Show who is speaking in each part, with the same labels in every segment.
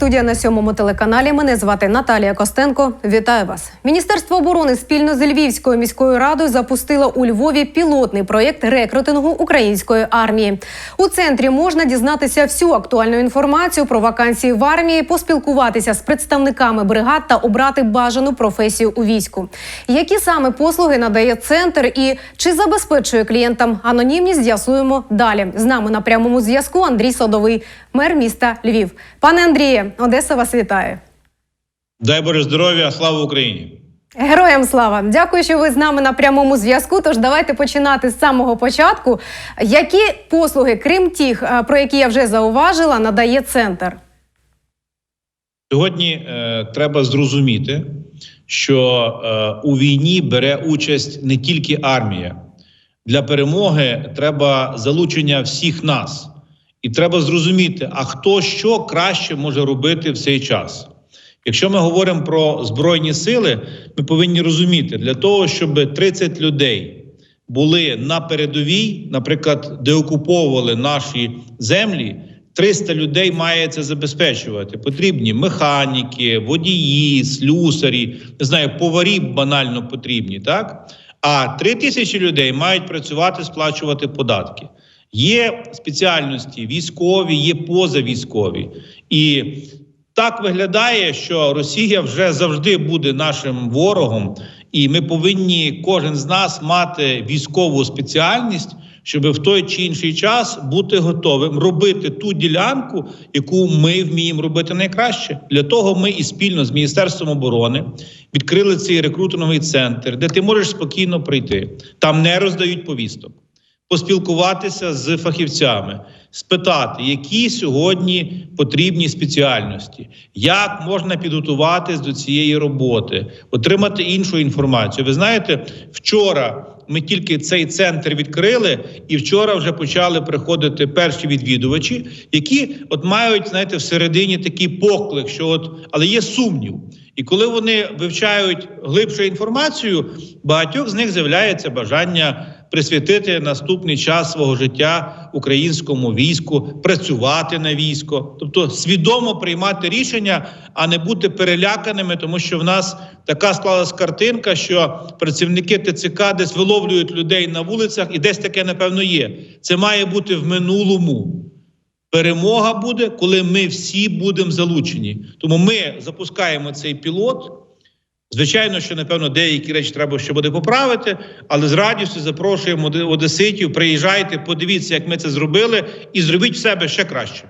Speaker 1: студія на сьомому телеканалі. Мене звати Наталія Костенко. Вітаю вас. Міністерство оборони спільно з Львівською міською радою запустило у Львові пілотний проєкт рекрутингу української армії. У центрі можна дізнатися всю актуальну інформацію про вакансії в армії, поспілкуватися з представниками бригад та обрати бажану професію у війську. Які саме послуги надає центр і чи забезпечує клієнтам анонімність, з'ясуємо далі. З нами на прямому зв'язку Андрій Садовий, мер міста Львів. Пане Андріє, Одеса вас вітає.
Speaker 2: Дай Боже здоров'я, слава Україні!
Speaker 1: Героям слава! Дякую, що ви з нами на прямому зв'язку. Тож давайте починати з самого початку. Які послуги, крім тих, е, про які я вже зауважила, надає центр?
Speaker 2: Сьогодні е, треба зрозуміти, що е, у війні бере участь не тільки армія. Для перемоги треба залучення всіх нас, і треба зрозуміти, а хто що краще може робити в цей час. Якщо ми говоримо про збройні сили, ми повинні розуміти для того, щоб 30 людей були на передовій, наприклад, де окуповували наші землі. 300 людей має це забезпечувати. Потрібні механіки, водії, слюсарі, не знаю, поварі банально потрібні, так? А 3 тисячі людей мають працювати, сплачувати податки. Є спеціальності військові, є позавійськові. І так виглядає, що Росія вже завжди буде нашим ворогом, і ми повинні кожен з нас мати військову спеціальність, щоб в той чи інший час бути готовим робити ту ділянку, яку ми вміємо робити найкраще. Для того ми і спільно з міністерством оборони відкрили цей рекрутинговий центр, де ти можеш спокійно прийти. Там не роздають повісток поспілкуватися з фахівцями, спитати, які сьогодні потрібні спеціальності, як можна підготуватись до цієї роботи, отримати іншу інформацію. Ви знаєте, вчора ми тільки цей центр відкрили, і вчора вже почали приходити перші відвідувачі, які от мають знаєте, всередині такий поклик, що от але є сумнів. І коли вони вивчають глибшу інформацію, багатьох з них з'являється бажання присвятити наступний час свого життя українському війську, працювати на військо, тобто свідомо приймати рішення, а не бути переляканими, тому що в нас така склалась картинка, що працівники ТЦК десь виловлюють людей на вулицях, і десь таке напевно є. Це має бути в минулому. Перемога буде, коли ми всі будемо залучені. Тому ми запускаємо цей пілот. Звичайно, що напевно деякі речі треба ще буде поправити, але з радістю запрошуємо одеситів. Приїжджайте, подивіться, як ми це зробили, і зробіть в себе ще краще.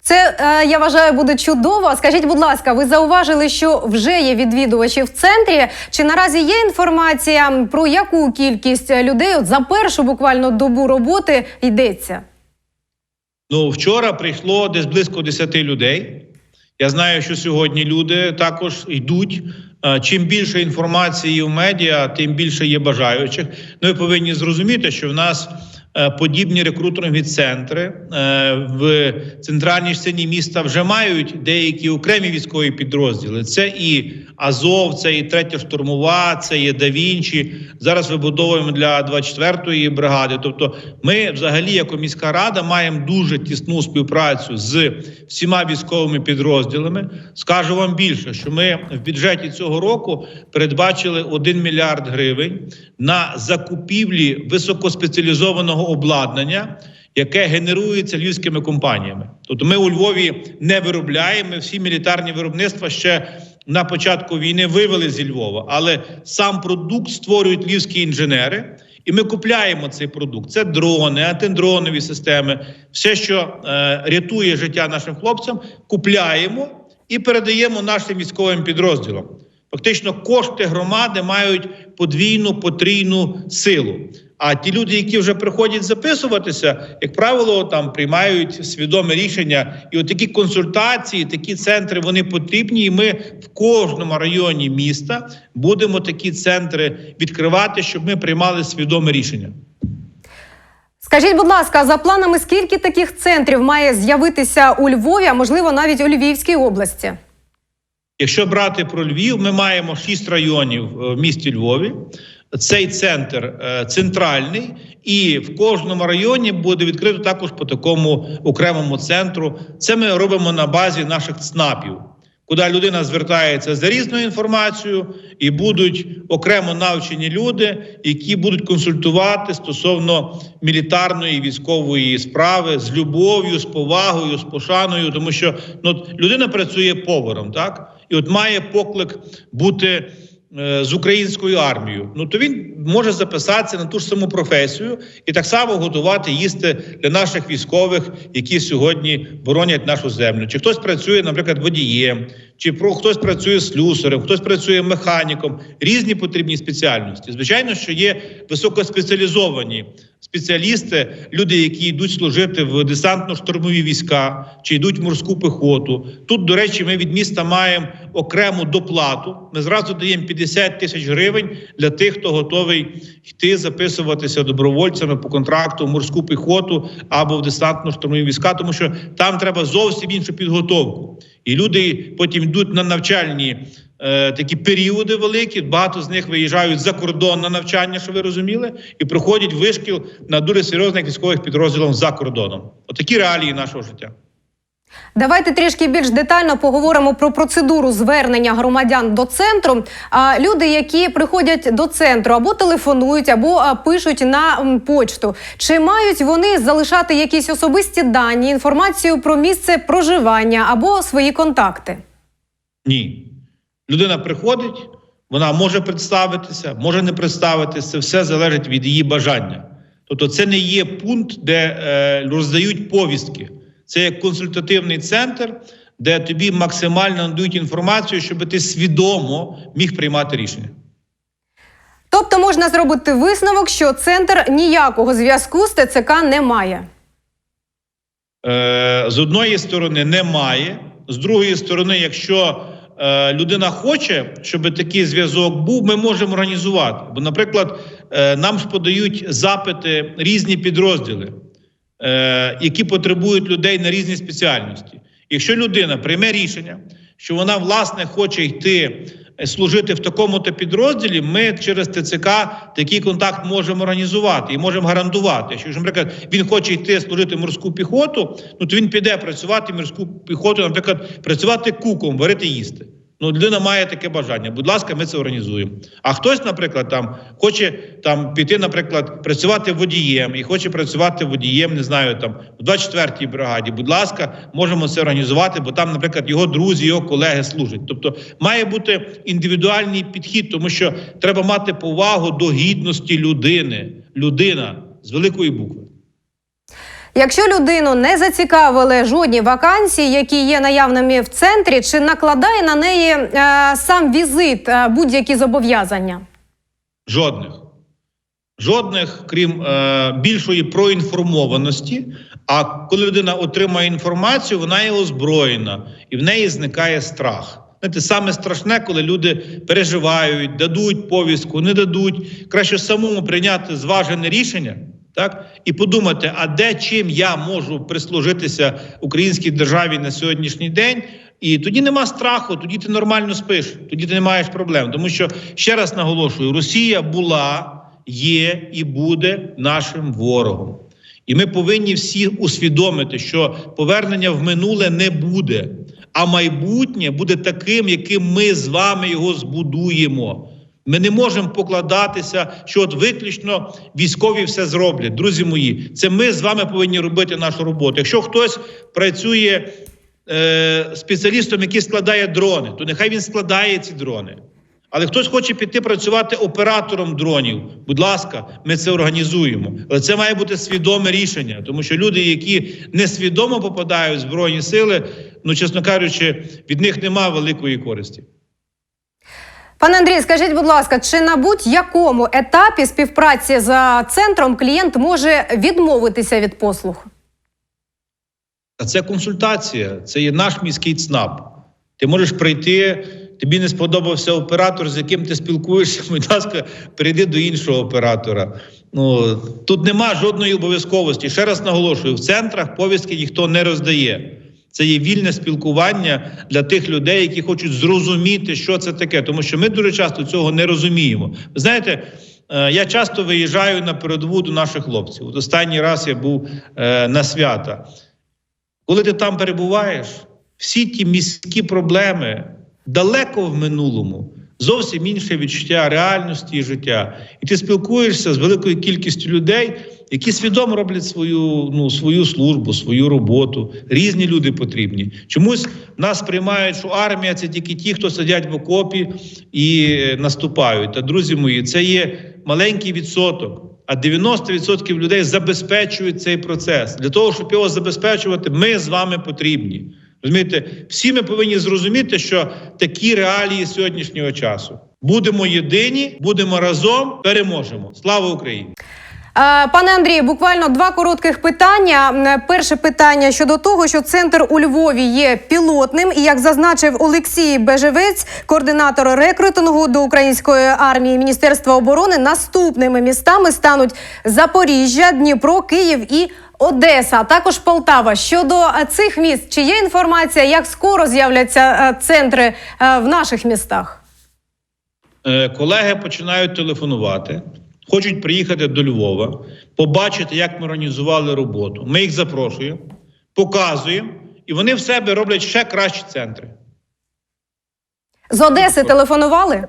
Speaker 1: Це е, я вважаю буде чудово. Скажіть, будь ласка, ви зауважили, що вже є відвідувачі в центрі? Чи наразі є інформація про яку кількість людей от за першу буквально добу роботи йдеться?
Speaker 2: Ну, вчора прийшло десь близько 10 людей. Я знаю, що сьогодні люди також йдуть. Чим більше інформації в медіа, тим більше є бажаючих. Ну, ви повинні зрозуміти, що в нас е, подібні рекрутингові центри е, в центральній частині міста вже мають деякі окремі військові підрозділи. Це і Азов, це і третя штурмова, це є Давінчі. Зараз вибудовуємо для 24-ї бригади. Тобто, ми, взагалі, як міська рада, маємо дуже тісну співпрацю з всіма військовими підрозділами. Скажу вам більше, що ми в бюджеті цього року передбачили 1 мільярд гривень на закупівлі високоспеціалізованого обладнання. Яке генерується львівськими компаніями, тобто ми у Львові не виробляємо всі мілітарні виробництва ще на початку війни вивели зі Львова, але сам продукт створюють львівські інженери, і ми купляємо цей продукт. Це дрони, антидронові системи, все, що е, рятує життя нашим хлопцям, купляємо і передаємо нашим військовим підрозділам. Фактично, кошти громади мають подвійну потрійну силу. А ті люди, які вже приходять записуватися, як правило, там приймають свідоме рішення. І от такі консультації, такі центри вони потрібні. І ми в кожному районі міста будемо такі центри відкривати, щоб ми приймали свідоме рішення.
Speaker 1: Скажіть, будь ласка, за планами, скільки таких центрів має з'явитися у Львові, а можливо навіть у Львівській області?
Speaker 2: Якщо брати про Львів, ми маємо шість районів в місті Львові. Цей центр е, центральний, і в кожному районі буде відкрито також по такому окремому центру. Це ми робимо на базі наших ЦНАПів, куди людина звертається за різною інформацією, і будуть окремо навчені люди, які будуть консультувати стосовно мілітарної військової справи з любов'ю, з повагою, з пошаною, тому що ну, людина працює поваром, так і от має поклик бути з українською армією. Ну то він може записатися на ту ж саму професію і так само готувати їсти для наших військових, які сьогодні боронять нашу землю. Чи хтось працює, наприклад, водієм, чи про хтось працює слюсарем, хтось працює механіком, різні потрібні спеціальності. Звичайно, що є високоспеціалізовані спеціалісти, люди, які йдуть служити в десантно-штурмові війська чи йдуть в морську пехоту. Тут, до речі, ми від міста маємо окрему доплату. Ми зразу даємо 50 тисяч гривень для тих, хто готовий йти записуватися добровольцями по контракту в морську пехоту або в десантно-штурмові війська, тому що там треба зовсім іншу підготовку. І люди потім йдуть на навчальні такі періоди великі. Багато з них виїжджають за кордон на навчання, що ви розуміли, і проходять вишкіл на дуже серйозних військових підрозділах за кордоном. Отакі реалії нашого життя.
Speaker 1: Давайте трішки більш детально поговоримо про процедуру звернення громадян до центру. А люди, які приходять до центру, або телефонують, або пишуть на почту. Чи мають вони залишати якісь особисті дані, інформацію про місце проживання або свої контакти?
Speaker 2: Ні. Людина приходить, вона може представитися, може не представитися. Це все залежить від її бажання. Тобто, це не є пункт, де е, роздають повістки. Це як консультативний центр, де тобі максимально надають інформацію, щоб ти свідомо міг приймати рішення.
Speaker 1: Тобто можна зробити висновок, що центр ніякого зв'язку з ТЦК не має.
Speaker 2: Е, з одної сторони немає, з другої сторони, якщо е, людина хоче, щоб такий зв'язок був, ми можемо організувати. Бо, наприклад, е, нам подають запити різні підрозділи, е, які потребують людей на різні спеціальності. Якщо людина прийме рішення, що вона власне хоче йти е, служити в такому-то підрозділі, ми через ТЦК такий контакт можемо організувати і можемо гарантувати. що наприклад, він хоче йти служити морську піхоту, ну то він піде працювати морську піхоту, наприклад, працювати куком, варити їсти. Ну, людина має таке бажання. Будь ласка, ми це організуємо. А хтось, наприклад, там хоче там піти, наприклад, працювати водієм і хоче працювати водієм, не знаю, там в 24-й бригаді. Будь ласка, можемо це організувати, бо там, наприклад, його друзі, його колеги служать. Тобто має бути індивідуальний підхід, тому що треба мати повагу до гідності людини. Людина з великої букви.
Speaker 1: Якщо людину не зацікавили жодні вакансії, які є наявними в центрі, чи накладає на неї е, сам візит е, будь-які зобов'язання?
Speaker 2: Жодних. Жодних, крім е, більшої проінформованості. А коли людина отримає інформацію, вона є озброєна і в неї зникає страх. Знаєте, саме страшне, коли люди переживають, дадуть повістку, не дадуть. Краще самому прийняти зважене рішення, так і подумати, а де чим я можу прислужитися українській державі на сьогоднішній день. І тоді нема страху, тоді ти нормально спиш, тоді ти не маєш проблем. Тому що ще раз наголошую: Росія була, є і буде нашим ворогом. І ми повинні всі усвідомити, що повернення в минуле не буде, а майбутнє буде таким, яким ми з вами його збудуємо. Ми не можемо покладатися, що от виключно військові все зроблять. Друзі мої, це ми з вами повинні робити нашу роботу. Якщо хтось працює е, спеціалістом, який складає дрони, то нехай він складає ці дрони. Але хтось хоче піти працювати оператором дронів. Будь ласка, ми це організуємо. Але це має бути свідоме рішення, тому що люди, які несвідомо попадають в збройні сили, ну чесно кажучи, від них нема великої користі.
Speaker 1: Пане Андрій, скажіть, будь ласка, чи на будь-якому етапі співпраці з центром клієнт може відмовитися від послуг?
Speaker 2: Це консультація, це є наш міський ЦНАП. Ти можеш прийти, тобі не сподобався оператор, з яким ти спілкуєшся. Будь ласка, перейди до іншого оператора. Ну тут нема жодної обов'язковості. Ще раз наголошую: в центрах повістки ніхто не роздає. Це є вільне спілкування для тих людей, які хочуть зрозуміти, що це таке, тому що ми дуже часто цього не розуміємо. Ви знаєте, е, я часто виїжджаю на передову до наших хлопців. От останній раз я був е, на свята. Коли ти там перебуваєш, всі ті міські проблеми далеко в минулому, зовсім інше відчуття реальності і життя. І ти спілкуєшся з великою кількістю людей, які свідомо роблять свою, ну, свою службу, свою роботу. Різні люди потрібні. Чомусь нас приймають, що армія це тільки ті, хто сидять в окопі і наступають. Та друзі мої, це є маленький відсоток. А 90% людей забезпечують цей процес. Для того, щоб його забезпечувати, ми з вами потрібні. Розумієте, всі ми повинні зрозуміти, що такі реалії сьогоднішнього часу. Будемо єдині, будемо разом, переможемо. Слава Україні!
Speaker 1: Е, Пане Андрію, буквально два коротких питання. Перше питання щодо того, що центр у Львові є пілотним, і як зазначив Олексій Бежевець, координатор рекрутингу до української армії Міністерства оборони, наступними містами стануть Запоріжжя, Дніпро, Київ і Одеса, а також Полтава. Щодо е, цих міст, чи є інформація, як скоро з'являться е, центри в наших містах?
Speaker 2: Колеги починають телефонувати, хочуть приїхати до Львова, побачити, як ми організували роботу. Ми їх запрошуємо, показуємо, і вони в себе роблять ще кращі центри.
Speaker 1: З Одеси телефонували?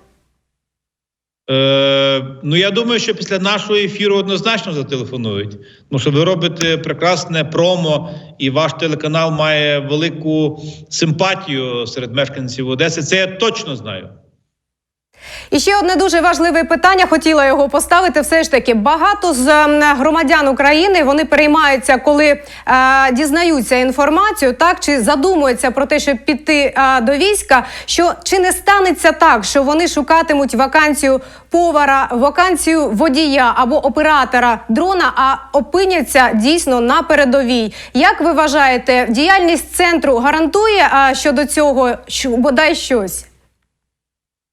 Speaker 2: Е, ну, я думаю, що після нашого ефіру однозначно зателефонують. Тому що ви робите прекрасне промо, і ваш телеканал має велику симпатію серед мешканців Одеси. Це я точно знаю.
Speaker 1: І ще одне дуже важливе питання. Хотіла його поставити. Все ж таки, багато з ем, громадян України вони переймаються, коли е, дізнаються інформацію, так чи задумуються про те, щоб піти е, до війська. Що чи не станеться так, що вони шукатимуть вакансію повара, вакансію водія або оператора дрона, а опиняться дійсно на передовій? Як ви вважаєте, діяльність центру гарантує е, щодо цього що бодай щось?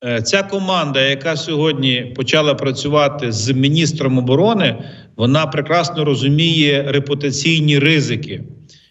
Speaker 2: Е, Ця команда, яка сьогодні почала працювати з міністром оборони, вона прекрасно розуміє репутаційні ризики.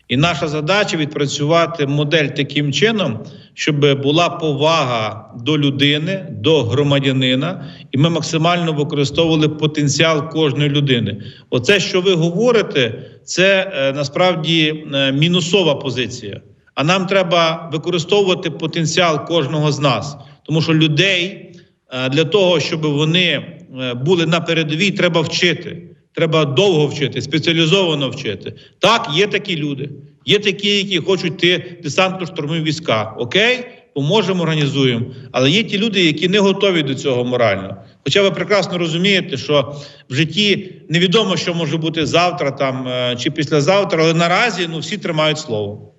Speaker 2: І наша задача відпрацювати модель таким чином, щоб була повага до людини, до громадянина, і ми максимально використовували потенціал кожної людини. Оце, що ви говорите, це е, насправді е, мінусова позиція. А нам треба використовувати потенціал кожного з нас, тому що людей е, для того, щоб вони е, були на передовій, треба вчити. Треба довго вчити, спеціалізовано вчити. Так, є такі люди. Є такі, які хочуть йти десантно-штурмові війська. Окей, поможемо, організуємо. Але є ті люди, які не готові до цього морально. Хоча ви прекрасно розумієте, що в житті невідомо, що може бути завтра там е, чи післязавтра, але наразі ну всі тримають слово.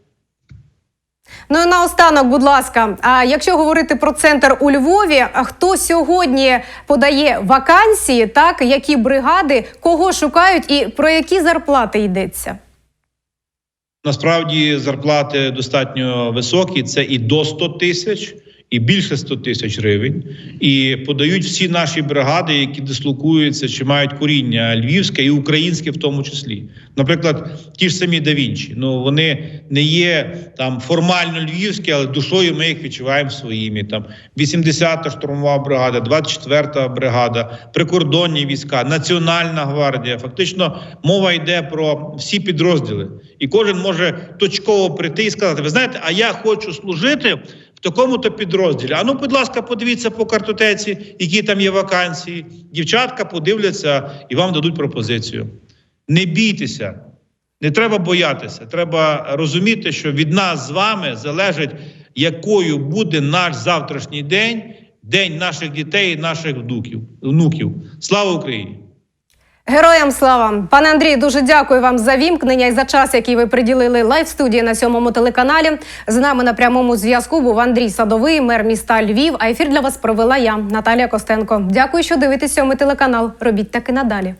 Speaker 1: Ну і наостанок, будь ласка, а якщо говорити про центр у Львові, хто сьогодні подає вакансії, так які бригади, кого шукають і про які зарплати йдеться?
Speaker 2: Насправді зарплати достатньо високі. Це і до 100 тисяч, і більше 100 тисяч гривень. І подають всі наші бригади, які дислокуються чи мають коріння львівське і українське, в тому числі. Наприклад, ті ж самі да Вінчі. Ну вони не є там формально львівські, але душою ми їх відчуваємо своїми. Там 80-та штурмова бригада, 24-та бригада, прикордонні війська, Національна гвардія. Фактично, мова йде про всі підрозділи, і кожен може точково прийти і сказати: Ви знаєте, а я хочу служити такому-то підрозділі. А ну, будь ласка, подивіться по картотеці, які там є вакансії. Дівчатка подивляться і вам дадуть пропозицію. Не бійтеся, не треба боятися. Треба розуміти, що від нас з вами залежить, якою буде наш завтрашній день, день наших дітей наших внуків. Слава Україні!
Speaker 1: Героям слава! Пане Андрій, дуже дякую вам за вімкнення і за час, який ви приділили лайв студії на сьомому телеканалі. З нами на прямому зв'язку був Андрій Садовий, мер міста Львів. А ефір для вас провела я, Наталія Костенко. Дякую, що дивитесь сьомий телеканал. Робіть так і надалі.